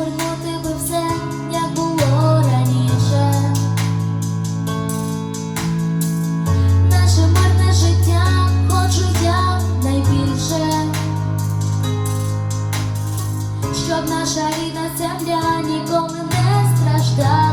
повернути би все, як було раніше. Наше мирне життя хочу я найбільше, щоб наша рідна земля ніколи не страждала.